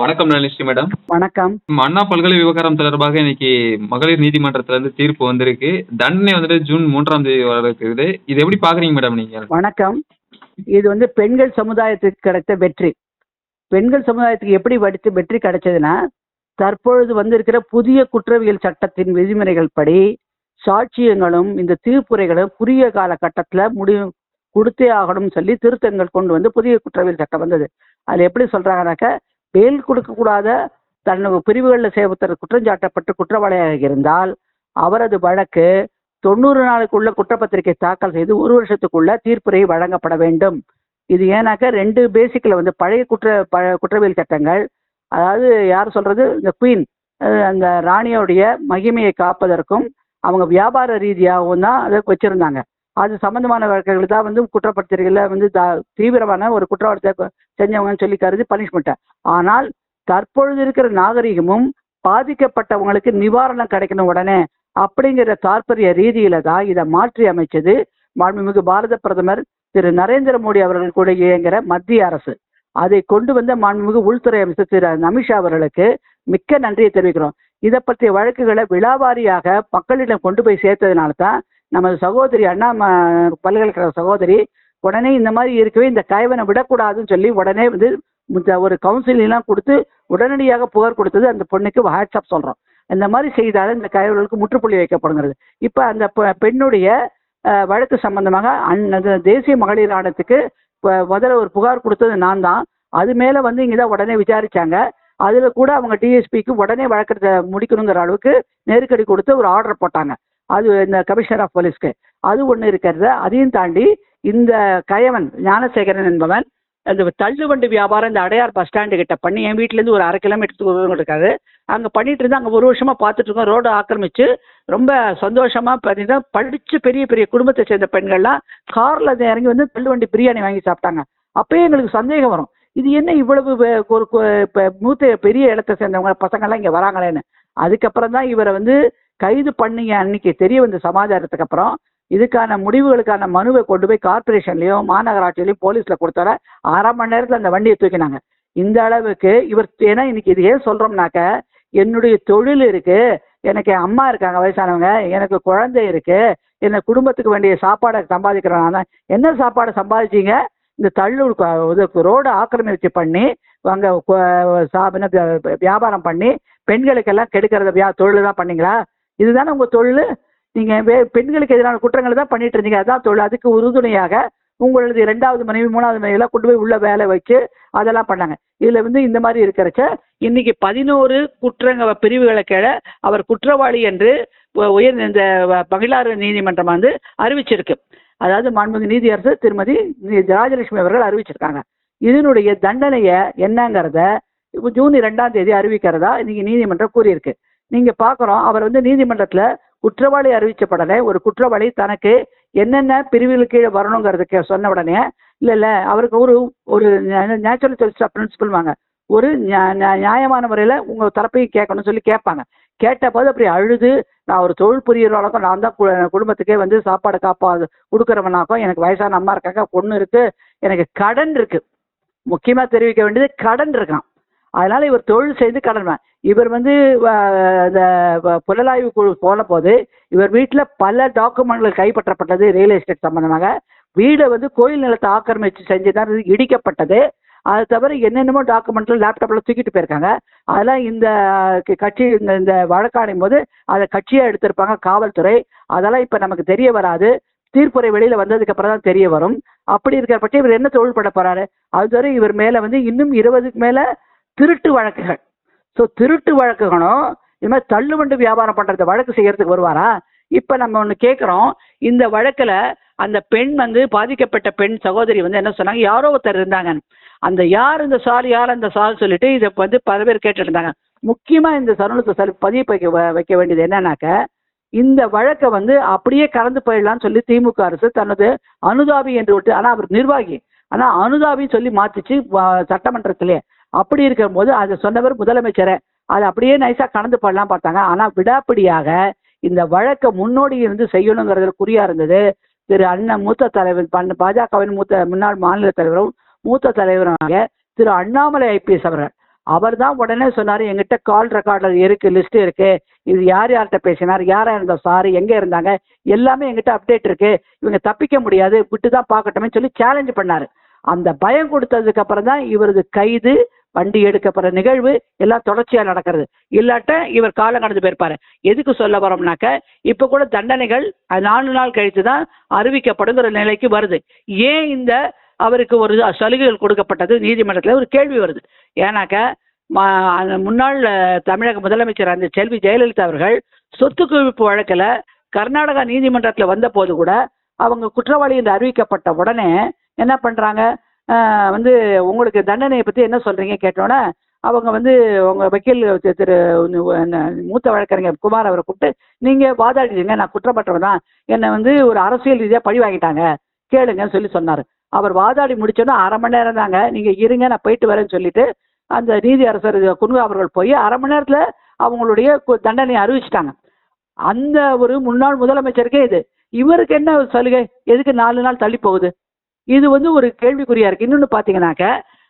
வணக்கம் நளினி மேடம் வணக்கம். அண்ணா பல்கலை விவகாரம் தொடர்பாக இன்னைக்கு மகளிர் நீதிமன்றத்துல இருந்து தீர்ப்பு வந்திருக்கு. தண்டனை வந்துட்டு ஜூன் மூன்றாம் தேதி வர இருக்குது. இது எப்படி பாக்குறீங்க மேடம் நீங்க? வணக்கம். இது வந்து பெண்கள் சமுதாயத்துக்கு கிடைத்த வெற்றி. பெண்கள் சமுதாயத்துக்கு எப்படி வடித்து வெற்றி கிடைச்சதுன்னா தற்பொழுது வந்திருக்கிற புதிய குற்றவியல் சட்டத்தின் விதிமுறைகள் படி சாட்சியங்களும் இந்த தீர்ப்புரைகளும் குறுகிய கால கட்டத்தில் முடிவு கொடுத்தே ஆகணும்னு சொல்லி திருத்தங்கள் கொண்டு வந்து புதிய குற்றவியல் சட்டம் வந்தது. அதில் எப்படி சொல்றாங்கனாக்க பெயில் கொடுக்கக்கூடாத தன் பிரிவுகளில் சேவத்தர் குற்றஞ்சாட்டப்பட்டு குற்றவாளியாக இருந்தால் அவரது வழக்கு தொண்ணூறு நாளுக்குள்ள குற்றப்பத்திரிகை தாக்கல் செய்து ஒரு வருஷத்துக்குள்ள தீர்ப்புரை வழங்கப்பட வேண்டும். இது ஏன்னாக்கா ரெண்டு பேசிக்கில் வந்து பழைய குற்ற ப குற்றவியல் சட்டங்கள் அதாவது யார் சொல்றது இந்த குயின் அந்த ராணியோடைய மகிமையை காப்பதற்கும் அவங்க வியாபார ரீதியாகவும் தான் அதை வச்சிருந்தாங்க. அது சம்பந்தமான வழக்குகள் தான் வந்து குற்றப்பத்திரிகையில் வந்து த- தீவிரமான ஒரு குற்றவாளத்தை செஞ்சவங்கன்னு சொல்லி கருதி பனிஷ்மெண்ட்டை ஆனால் தற்பொழுது இருக்கிற நாகரிகமும் பாதிக்கப்பட்டவங்களுக்கு நிவாரணம் கிடைக்கணும் உடனே அப்படிங்கிற தாற்பரிய ரீதியில தான் இதை மாற்றி அமைச்சது மாண்புமிகு பாரத பிரதமர் திரு நரேந்திர மோடி அவர்கள் கூட இயங்குகிற மத்திய அரசு. அதை கொண்டு வந்த மாண்புமிகு உள்துறை அமைச்சர் திரு அமித்ஷா அவர்களுக்கு மிக்க நன்றியை தெரிவிக்கிறோம். இதை பற்றிய வழக்குகளை விழாவாரியாக மக்களிடம் கொண்டு போய் சேர்த்ததுனால தான் நமது சகோதரி அண்ணா ம- பல்கலைக்கழக சகோதரி உடனே இந்த மாதிரி இருக்கவே இந்த கைவனை விடக்கூடாதுன்னு சொல்லி உடனே வந்து இந்த ஒரு கவுன்சிலிங்லாம் கொடுத்து உடனடியாக புகார் கொடுத்தது அந்த பொண்ணுக்கு வாட்ஸ்அப் சொல்கிறோம் இந்த மாதிரி செய்தால் இந்த கைவர்களுக்கு முற்றுப்புள்ளி வைக்கப்படுங்கிறது இப்போ அந்த பெண்ணுடைய வழக்கு சம்பந்தமாக அந் தேசிய மகளிர் ஆணையத்துக்கு முதல்ல ஒரு புகார் கொடுத்தது நான் தான். அது மேலே வந்து இங்கே தான் உடனே விசாரிச்சாங்க. அதில் கூட அவங்க டிஎஸ்பிக்கு உடனே வழக்கத்தை முடிக்கணுங்கிற அளவுக்கு நெருக்கடி கொடுத்து ஒரு ஆர்டர் போட்டாங்க. அது இந்த கமிஷனர் ஆஃப் போலீஸ்க்கு அது ஒன்று இருக்கிறது அதையும் தாண்டி இந்த கயவன் ஞானசேகரன் என்பவன் அந்த தள்ளுவண்டி வியாபாரம் இந்த அடையார் பஸ் ஸ்டாண்டு கிட்ட பண்ணி என் வீட்டிலேருந்து ஒரு அரை கிலோமீட்டர் தூரம் இருக்காது. அங்கே பண்ணிட்டு இருந்தா அங்கே ஒரு வருஷமா பார்த்துட்டு இருக்கோம். ரோடு ஆக்கிரமிச்சு ரொம்ப சந்தோஷமா பார்த்தீங்கன்னா படிச்சு பெரிய பெரிய குடும்பத்தை சேர்ந்த பெண்கள்லாம் கார்ல இறங்கி வந்து தள்ளுவண்டி பிரியாணி வாங்கி சாப்பிட்டாங்க. அப்பயே எங்களுக்கு சந்தேகம் வரும். இது என்ன இவ்வளவு ஒரு இப்போ மூத்த பெரிய இடத்தை சேர்ந்தவங்க பசங்கள்லாம் இங்கே வராங்களேன்னு. அதுக்கப்புறம் தான் இவரை வந்து கைது பண்ணிங்க அன்னைக்கு தெரிய வந்த சமாச்சாரத்துக்கு அப்புறம் இதுக்கான முடிவுகளுக்கான மனுவை கொண்டு போய் கார்பரேஷன்லயும் மாநகராட்சியிலையும் போலீஸ்ல கொடுத்தார அரை மணி நேரத்துல அந்த வண்டியை தூக்கினாங்க. இந்த அளவுக்கு இவர் ஏன்னா இன்னைக்கு இது ஏன் சொல்றோம்னாக்க என்னுடைய தொழில் இருக்கு எனக்கு என் அம்மா இருக்காங்க வயசானவங்க எனக்கு குழந்தை இருக்கு என்ன குடும்பத்துக்கு வேண்டிய சாப்பாடை சம்பாதிக்கிறேன் நான் என்ன சாப்பாடை சம்பாதிச்சீங்க? இந்த தள்ளு இது ரோடு ஆக்கிரமிச்சு பண்ணி அங்கே வியாபாரம் பண்ணி பெண்களுக்கெல்லாம் கெடுக்கிறத வியா தொழில் தான் பண்ணீங்களா? இதுதானே உங்கள் தொழில்? நீங்கள் வே- பெண்களுக்கு எதிரான குற்றங்களை தான் பண்ணிட்டு இருந்தீங்க. அதான் தொழில். அதுக்கு உறுதுணையாக உங்களது இரண்டாவது மனைவி மூணாவது மனைவியெல்லாம் கொண்டு போய் உள்ள வேலை வச்சு அதெல்லாம் பண்ணாங்க. இதில் வந்து இந்த மாதிரி இருக்கிறச்ச இன்னைக்கு பதினோரு குற்றங்க பிரிவுகளை கீழே அவர் குற்றவாளி என்று உயர் இந்த மகிழார் நீதிமன்றம் வந்து அறிவிச்சிருக்கு. அதாவது மாண்புமிகு நீதியரசு திருமதி ராஜலட்சுமி அவர்கள் அறிவிச்சிருக்காங்க. இதனுடைய தண்டனையை என்னங்கிறத ஜூன் இரண்டாம் தேதி அறிவிக்கிறதா இன்னைக்கு நீதிமன்றம் கூறியிருக்கு. நீங்க பாக்குறோம் அவர் வந்து நீதிமன்றத்துல குற்றவாளி அறிவிக்கப்படலை ஒரு குற்றவாளி தனக்கு என்னென்ன பிரிவுகள் கீழே வரணுங்கிறதுக்கு சொன்ன உடனே இல்ல இல்ல அவருக்கு ஒரு ஒரு நேச்சுரல் ஜஸ்டிஸ் பிரின்சிபல் வாங்க. ஒரு நியா- நியாயமான முறையில உங்க தரப்பையும் கேட்கணும்னு சொல்லி கேட்பாங்க. கேட்ட போது அப்படி அழுது நான் ஒரு தொழில் புரியறவனாக்கும் நான் தான் கு- குடும்பத்துக்கே வந்து சாப்பாடு காப்பா கொடுக்குறவனாக்கும் எனக்கு வயசான அம்மா இருக்காங்க பொண்ணு இருக்கு எனக்கு கடன் இருக்கு. முக்கியமா தெரிவிக்க வேண்டியது கடன் இருக்கான் அதனால இவர் தொழில் செய்து கடன் இவர் வந்து இந்த புலனாய்வு குழு போன போது இவர் வீட்டில் பல டாக்குமெண்ட்கள் கைப்பற்றப்பட்டது ரியல் எஸ்டேட் சம்பந்தமாக. வீடை வந்து கோயில் நிலத்தை ஆக்கிரமிச்சு செஞ்சுதான் இடிக்கப்பட்டது. அது தவிர என்னென்னமோ டாக்குமெண்ட்ல லேப்டாப்பில் தூக்கிட்டு போயிருக்காங்க. அதெல்லாம் இந்த கட்சி இந்த இந்த வழக்காடும் போது அதை கட்சியாக எடுத்திருப்பாங்க காவல்துறை. அதெல்லாம் இப்போ நமக்கு தெரிய வராது. தீர்ப்புரை வெளியில் வந்ததுக்கு அப்புறம் தான் தெரிய வரும். அப்படி இருக்கிற பட்சம் இவர் என்ன தொழில் பண்ண போகிறாரு அது தவிர இவர் மேலே வந்து இன்னும் இருபதுக்கு மேலே திருட்டு வழக்குகள். ஸோ திருட்டு வழக்குகளும் இது மாதிரி தள்ளுவண்டு வியாபாரம் பண்ணுறது வழக்கு செய்கிறதுக்கு வருவாரா? இப்போ நம்ம ஒன்று கேட்குறோம் இந்த வழக்கில் அந்த பெண் வந்து பாதிக்கப்பட்ட பெண் சகோதரி வந்து என்ன சொன்னாங்க? யாரோ ஒருத்தர் இருந்தாங்க. அந்த யார் இந்த சால் யார் அந்த சால் சொல்லிட்டு இதை வந்து பல பேர் கேட்டுட்டு இருந்தாங்க இந்த சரணத்தை சரி பதிவு வைக்க வ- வைக்க வேண்டியது என்னன்னாக்க இந்த வழக்கை வந்து அப்படியே கலந்து போயிடலாம்னு சொல்லி திமுக அரசு தனது அனுதாபி என்று விட்டு ஆனால் அவர் நிர்வாகி. ஆனால் அனுதாபின்னு சொல்லி மாத்திச்சு சட்டமன்றத்திலே. அப்படி இருக்கும்போது அதை சொன்னவர் முதலமைச்சர். அதை அப்படியே நைஸா கடந்து போடலாம் பார்த்தாங்க. ஆனா விடாப்பிடியாக இந்த வழக்கை முன்னோடி இருந்து செய்யணுங்கிறதுல குறியா இருந்தது. திரு அண்ணன் மூத்த தலைவர் பண்- பாஜகவின் மூத்த முன்னாள் மாநில தலைவரும் மூத்த தலைவராக திரு அண்ணாமலை ஐபிஎஸ் அவர்கள். அவர் தான் உடனே சொன்னார் எங்கிட்ட கால் ரெக்கார்டர் இருக்கு லிஸ்ட் இருக்கு. இது யார் யார்கிட்ட பேசினார்? யாரா இருந்தா சார்? எங்க இருந்தாங்க? எல்லாமே எங்கிட்ட அப்டேட் இருக்கு. இவங்க தப்பிக்க முடியாது. விட்டு தான் பார்க்கட்டுமே சொல்லி சேலஞ்சு பண்ணார். அந்த பயம் கொடுத்ததுக்கு அப்புறம் தான் இவரது கைது வண்டி எடுக்கப்படுற நிகழ்வு எல்லாம் தொடர்ச்சியாக நடக்கிறது. இல்லாட்ட இவர் காலம் கடந்து போயிருப்பாரு. எதுக்கு சொல்ல வரோம்னாக்க இப்போ கூட தண்டனைகள் நாலு நாள் கழித்து தான் அறிவிக்கப்படுங்கிற நிலைக்கு வருது. ஏன் இந்த அவருக்கு ஒரு சலுகைகள் கொடுக்கப்பட்டது? நீதிமன்றத்தில் ஒரு கேள்வி வருது. ஏன்னாக்க அந்த முன்னாள் தமிழக முதலமைச்சர் அந்த செல்வி ஜெயலலிதா அவர்கள் சொத்து குவிப்பு வழக்கில் கர்நாடகா நீதிமன்றத்தில் வந்த போது கூட அவங்க குற்றவாளி என்று அறிவிக்கப்பட்ட உடனே என்ன பண்ணுறாங்க வந்து உங்களுக்கு தண்டனையை பற்றி என்ன சொல்கிறீங்க கேட்டோன்னே அவங்க வந்து உங்கள் வக்கீல் திரு- மூத்த வழக்கறிஞர் குமார் அவரை கூப்பிட்டு நீங்கள் வாதாடிடுங்க நான் குற்றப்பட்டவன் தான். என்னை வந்து ஒரு அரசியல் ரீதியாக பழி வாங்கிட்டாங்க. கேளுங்கன்னு சொல்லி சொன்னார். அவர் வாதாடி முடிச்சோன்னா அரை மணி நேரம் தாங்க. நீங்கள் இருங்க நான் போயிட்டு வரேன்னு சொல்லிட்டு அந்த நீதி அரசர் குன்கு அவர்கள் போய் அரை மணி நேரத்தில் அவங்களுடைய கு- தண்டனையை அறிவிச்சிட்டாங்க. அந்த ஒரு முன்னாள் முதலமைச்சருக்கே இது. இவருக்கு என்ன ஒரு சலுகை? எதுக்கு நாலு நாள் தள்ளி போகுது? இது வந்து ஒரு கேள்விக்குறியா இருக்கு. இன்னொன்னு பாத்தீங்கன்னாக்க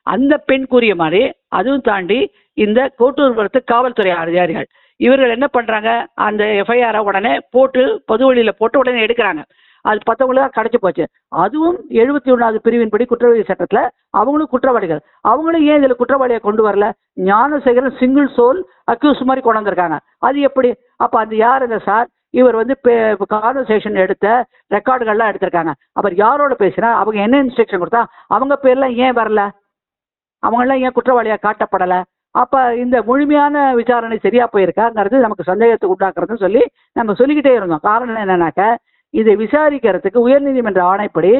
அந்த பெண் கூறிய மாதிரி அதுவும் தாண்டி இந்த கோட்டூர்புரத்து காவல்துறை அதிகாரிகள் இவர்கள் என்ன பண்றாங்க? அந்த எஃப்ஐஆரை உடனே போட்டு பொது வழியில போட்டு உடனே எடுக்கிறாங்க. அது பத்தவங்களுக்கு கிடைச்சி போச்சு. அதுவும் எழுபத்தி ஒன்றாவது பிரிவின்படி குற்றவாளி சட்டத்துல அவங்களும் குற்றவாளிகள். அவங்களும் ஏன் இதுல குற்றவாளியை கொண்டு வரல? ஞானசேகரன் சிங்கிள் சோல் அக்யூஸ் மாதிரி கொண்டு வந்திருக்காங்க அது எப்படி? அப்ப அது யார் இந்த சார்? இவர் வந்து கான்வர்சேஷன் எடுத்த ரெக்கார்டுகள்லாம் எடுத்திருக்காங்க. அவர் யாரோட பேசினா அவங்க என்ன இன்ஸ்ட்ரக்ஷன் கொடுத்தா அவங்க பேர்லாம் ஏன் வரல? அவங்களாம் ஏன் குற்றவாளியாக காட்டப்படலை? அப்போ இந்த முழுமையான விசாரணை சரியாக போயிருக்காங்கிறது நமக்கு சந்தேகத்தை உண்டாக்குறதுன்னு சொல்லி நம்ம சொல்லிக்கிட்டே இருந்தோம். காரணம் என்னன்னாக்க இதை விசாரிக்கிறதுக்கு உயர்நீதிமன்ற ஆணைப்படி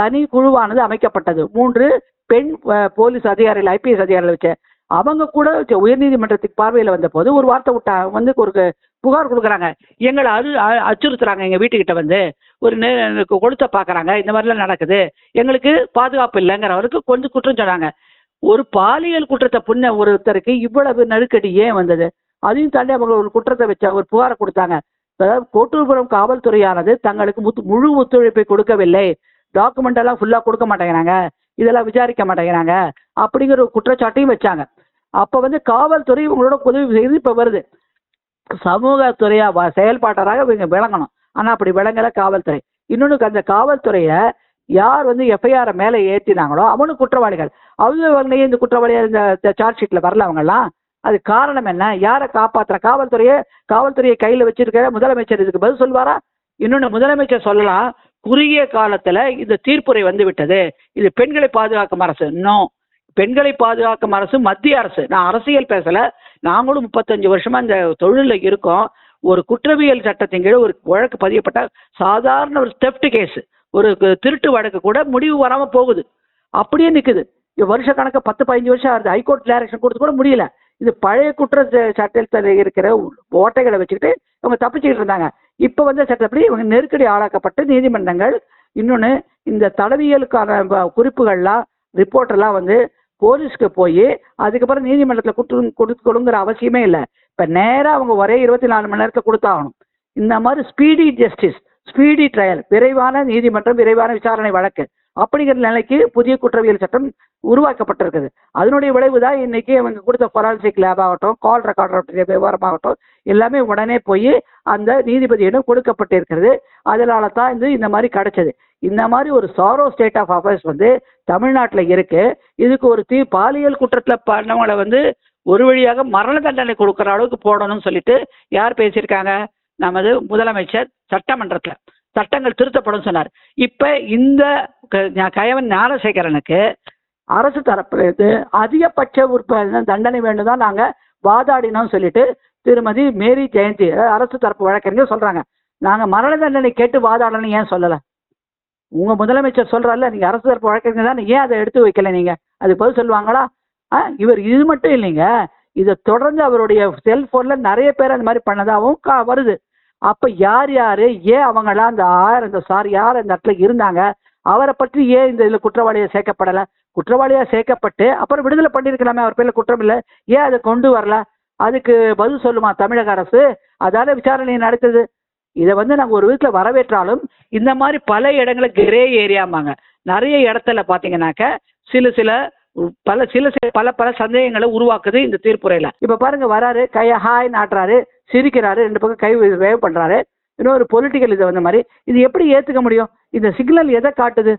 தனி குழுவானது அமைக்கப்பட்டது. மூன்று பெண் போலீஸ் அதிகாரிகள் ஐபிஎஸ் அதிகாரிகள் வச்ச. அவங்க கூட உயர்நீதிமன்றத்துக்கு பார்வையில் வந்த போது ஒரு வார்த்தை விட்டா வந்து ஒரு புகார் கொடுக்குறாங்க. எங்களை அது அ- அச்சுறுத்துறாங்க எங்கள் வீட்டுக்கிட்ட வந்து. ஒரு நே- கொளுத்த பார்க்குறாங்க இந்த மாதிரிலாம் நடக்குது. எங்களுக்கு பாதுகாப்பு இல்லைங்கிறவருக்கு கொஞ்சம் குற்றம் சொன்னாங்க. ஒரு பாலியல் குற்றத்தை புண்ண ஒருத்தருக்கு இவ்வளவு நெருக்கடி ஏன் வந்தது? அதையும் தாண்டி அவங்க ஒரு குற்றத்தை வச்சா ஒரு புகாரை கொடுத்தாங்க. அதாவது கோட்டூர்புரம் காவல்துறையானது தங்களுக்கு முத்து முழு ஒத்துழைப்பை கொடுக்கவில்லை. டாக்குமெண்ட் எல்லாம் ஃபுல்லாக கொடுக்க மாட்டேங்கிறாங்க. இதெல்லாம் விசாரிக்க மாட்டேங்கிறாங்க. அப்படிங்கிற ஒரு குற்றச்சாட்டையும் வச்சாங்க. அப்போ வந்து காவல்துறை இவங்களோட உதவி செய்து இப்போ வருது. சமூகத்துறையாக வ- செயல்பாட்டராக இவங்க விளங்கணும். ஆனால் அப்படி விளங்கலை காவல்துறை. இன்னொன்று அந்த காவல்துறையை யார் வந்து எஃப்ஐஆர் மேலே ஏற்றினாங்களோ அவனும் குற்றவாளிகள். அவங்க இந்த குற்றவாளியாக இந்த சார்ஜ் ஷீட்டில் வரல அவங்கெல்லாம். அது காரணம் என்ன? யாரை காப்பாற்றுற காவல்துறையை காவல்துறையை கையில் வச்சிருக்கிற முதலமைச்சர் இதுக்கு பதில் சொல்வாரா இன்னொன்று முதலமைச்சர் சொல்லலாம் குறுகிய காலத்தில் இந்த தீர்ப்புரை வந்து விட்டது இது பெண்களை பாதுகாக்கும் அரசு. இன்னும் பெண்களை பாதுகாக்கும் அரசு மத்திய அரசு. நான் அரசியல் பேசல. நாங்களும் முப்பத்தஞ்சு வருஷமா இந்த தொழிலில் இருக்கோம். ஒரு குற்றவியல் சட்டத்தின் கீழே ஒரு வழக்கு பதியப்பட்ட சாதாரண ஒரு தெஃப்ட் கேஸ் ஒரு திருட்டு வழக்கு கூட முடிவு வராம போகுது. அப்படியே நிற்குது இது வருஷ கணக்கு பத்து பதினஞ்சு வருஷம் ஆகுது. ஹைகோர்ட் டேரக்ஷன் கொடுத்து கூட முடியல. இது பழைய குற்ற ச- சட்டத்தில் இருக்கிற ஓட்டைகளை வச்சுக்கிட்டு இவங்க தப்பிச்சுக்கிட்டு இருந்தாங்க. இப்போ வந்த சட்டப்படி இவங்க நெருக்கடி ஆளாக்கப்பட்டு நீதிமன்றங்கள். இன்னொன்று இந்த தடவியலுக்கான குறிப்புகள்லாம் ரிப்போர்ட் எல்லாம் வந்து போலீஸ்க்கு போய் அதுக்கப்புறம் நீதிமன்றத்தில் கொடுத்து கொடுத்து கொடுங்கிற அவசியமே இல்லை. இப்போ நேராக அவங்க ஒரே இருபத்தி நாலு மணி நேரத்தில் கொடுத்தாகணும். இந்த மாதிரி ஸ்பீடி ஜஸ்டிஸ் ஸ்பீடி ட்ரையல் விரைவான நீதிமன்றம் விரைவான விசாரணை வழக்கு. அப்படிங்கிற நிலைக்கு புதிய குற்றவியல் சட்டம் உருவாக்கப்பட்டிருக்குது. அதனுடைய விளைவு தான் இன்னைக்கு அவங்க கொடுத்த ஃபொரான்சிக் லேப் ஆகட்டும் கால் ரெக்கார்டர் விவரமாகட்டும் எல்லாமே உடனே போய் அந்த நீதிபதியிடம் கொடுக்கப்பட்டிருக்கிறது. அதனால தான் இது இந்த மாதிரி கிடைச்சது. இந்த மாதிரி ஒரு சாரோ ஸ்டேட் ஆஃப் அஃபேர்ஸ் வந்து தமிழ்நாட்டில் இருக்கு. இதுக்கு ஒரு தீ பாலியல் குற்றத்தில் பண்ணவங்களை வந்து ஒரு வழியாக மரண தண்டனை கொடுக்குற அளவுக்கு போடணும்னு சொல்லிட்டு யார் பேசியிருக்காங்க? நமது முதலமைச்சர் சட்டமன்றத்தில். சட்டங்கள் திருத்தப்படும் சொன்னார். இப்ப இந்த கயவன் ஞானசேகரனுக்கு அரசு தரப்புல இருந்து அதிகபட்ச உற்பத்தி தண்டனை வேண்டும் தான் நாங்க வாதாடினோம் சொல்லிட்டு திருமதி மேரி ஜெயந்தி அரசு தரப்பு வழக்கறிஞர் சொல்றாங்க. நாங்க மரண தண்டனை கேட்டு வாதாடணும் ஏன் சொல்லல? உங்க முதலமைச்சர் சொல்றாருல நீங்க அரசு தரப்பு வழக்கறிஞர் தான் ஏன் அதை எடுத்து வைக்கல நீங்க? அது பதில் சொல்லுவாங்களா? ஆ, இவர் இது மட்டும் இல்லைங்க. இதை தொடர்ந்து அவருடைய செல்போன்ல நிறைய பேர் அந்த மாதிரி பண்ணதாகவும் கா- வருது. அப்ப யார் யாரு ஏன் அவங்களாம் அந்த ஆர் அந்த சார் யார் அந்த இடத்துல இருந்தாங்க அவரை பற்றி ஏன் இந்த இதுல குற்றவாளியா சேர்க்கப்படல? குற்றவாளியா சேர்க்கப்பட்டு அப்புறம் விடுதலை பண்ணியிருக்கலாமே அவர் பேர்ல குற்றம் இல்லை. ஏன் அதை கொண்டு வரல? அதுக்கு பதில் சொல்லுமா தமிழக அரசு? அதான விசாரணை நடத்துது இதை வந்து நாங்க ஒரு விதத்துல வரவேற்றாலும் இந்த மாதிரி பல இடங்களை கிரே ஏரியாமாங்க நிறைய இடத்துல பாத்தீங்கன்னாக்க சில சில பல சில சில- பல பல சந்தேகங்களை உருவாக்குது இந்த தீர்ப்புரையில் இப்ப பாருங்க வராரு கைய ஹாய் நாட்டுறாரு சிரிக்கிறாரு ரெண்டு பக்கம் கை வேவ் பண்றாரு. இன்னொரு பொலிட்டிக்கல் இது வந்த மாதிரி. இது எப்படி ஏத்துக்க முடியும்? இந்த சிக்னல் எதை காட்டுது?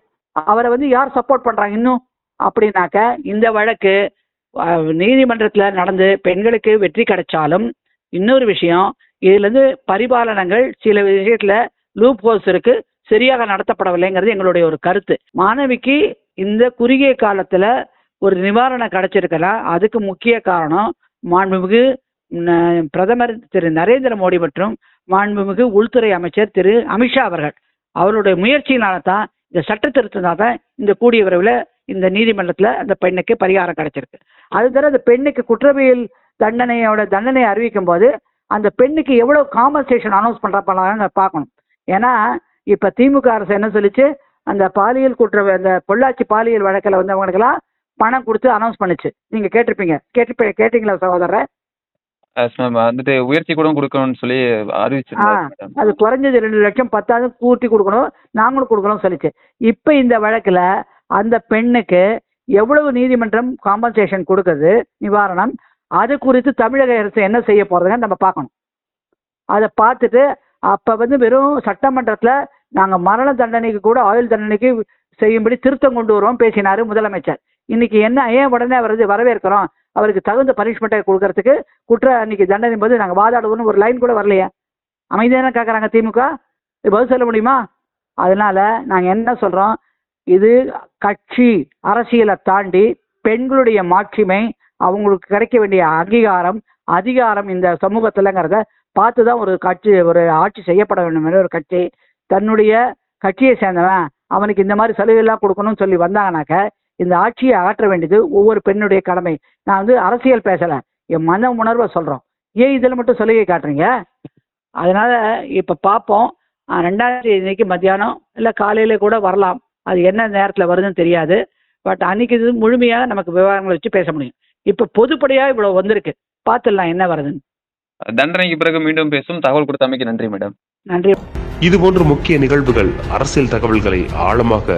அவரை வந்து யார் சப்போர்ட் பண்றாங்க இன்னும்? அப்படின்னாக்க இந்த வழக்கு நீதிமன்றத்தில் நடந்து பெண்களுக்கு வெற்றி கிடைச்சாலும் இன்னொரு விஷயம் இதுலேருந்து பரிபாலனங்கள் சில விஷயத்தில் லூப் ஹோல்ஸ் இருக்கு. சரியாக நடத்தப்படவில்லைங்கிறது எங்களுடைய ஒரு கருத்து. மாணவிக்கு இந்த குறுகிய காலத்தில் ஒரு நிவாரணம் கிடைச்சிருக்கலாம் அதுக்கு முக்கிய காரணம் மாண்புமிகு பிரதமர் திரு நரேந்திர மோடி மற்றும் மாண்புமிகு உள்துறை அமைச்சர் திரு அமித்ஷா அவர்கள். அவருடைய முயற்சியினால தான் இந்த சட்ட திருத்தத்தினால தான் இந்த கூடிய விரைவில் இந்த நீதிமன்றத்தில் அந்த பெண்ணுக்கு பரிகாரம் கிடைச்சிருக்கு. அது தவிர அந்த பெண்ணுக்கு குற்றவியல் தண்டனையோட தண்டனை அறிவிக்கும் போது அந்த பெண்ணுக்கு எவ்வளோ காம்பன்சேஷன் அனௌன்ஸ் பண்றப்பலாம் பார்க்கணும். ஏன்னா இப்போ திமுக அரசு என்ன சொல்லிச்சு? அந்த பாலியல் குற்ற அந்த பொள்ளாச்சி பாலியல் வழக்கில் வந்தவங்களுக்கெல்லாம் பணம் கொடுத்து அனௌன்ஸ் பண்ணுச்சு. நீங்கள் கேட்டிருப்பீங்க. கேட்டு கேட்டீங்களா சகோதரர்? எஸ் மேம் வந்துட்டு உயர்த்தி கூட கொடுக்கணும்னு சொல்லி ஆ. மேடம் அது குறைஞ்சது ரெண்டு லட்சம் பத்தாவது கூட்டி கொடுக்கணும். நாங்களும் கொடுக்கணும் சொல்லிச்சு. இப்போ இந்த வழக்குல அந்த பெண்ணுக்கு எவ்வளவு நீதிமன்றம் காம்பன்சேஷன் கொடுக்குது நிவாரணம்? அது குறித்து தமிழக அரசு என்ன செய்ய போறதுங்க நம்ம பார்க்கணும். அதை பார்த்துட்டு அப்ப வந்து வெறும் சட்டமன்றத்துல நாங்க மரண தண்டனைக்கு கூட ஆயுள் தண்டனைக்கு செய்யும்படி திருத்தம் கொண்டு வருவோம் பேசினாரு முதலமைச்சர். இன்னைக்கு என்ன ஏன் உடனே வருது வரவேற்கிறோம்? அவருக்கு தகுந்த பனிஷ்மெண்ட்டை கொடுக்கறதுக்கு குற்ற அன்னைக்கு தண்டனை போது நாங்கள் வாதாடுவோம்னு ஒரு லைன் கூட வரலையே. அமைதியான கேட்குறாங்க திமுக. இது பதில் சொல்ல முடியுமா? அதனால நாங்கள் என்ன சொல்கிறோம் இது கட்சி அரசியலை தாண்டி பெண்களுடைய மாட்சிமை அவங்களுக்கு கிடைக்க வேண்டிய அங்கீகாரம் அதிகாரம் இந்த சமூகத்தில்ங்கிறத பார்த்து தான் ஒரு கட்சி ஒரு ஆட்சி செய்யப்பட வேண்டும் என்ற ஒரு கட்சி. தன்னுடைய கட்சியை சேர்ந்தவன் அவனுக்கு இந்த மாதிரி சலுகைலாம் கொடுக்கணும்னு சொல்லி வந்தாங்கனாக்க இந்த ஆட்சியை அகற்ற வேண்டியது ஒவ்வொரு பெண்ணுடைய கடமை. நான் வந்து அரசியல் பேசலை. என் மன உணர்வை சொல்கிறோம் ஏன் இதில் மட்டும் சலுகை காட்டுறீங்க? அதனால இப்போ பார்ப்போம் அஹ் ரெண்டாம் தேதிக்கு மத்தியானம் இல்லை காலையில கூட வரலாம். அது என்ன நேரத்தில் வருதுன்னு தெரியாது. பட் அன்னைக்கு இது முழுமையாக நமக்கு விவகாரங்களை வச்சு பேச முடியும். இப்போ பொதுப்படையாக இவ்வளோ வந்திருக்கு. பார்த்துடலாம் என்ன வருதுன்னு. தண்டனைக்கு பிறகு மீண்டும் பேசும். தகவல் கொடுத்தமைக்கு நன்றி மேடம். நன்றி. இதுபோன்ற முக்கிய நிகழ்வுகள் அரசியல் தகவல்களை ஆழமாக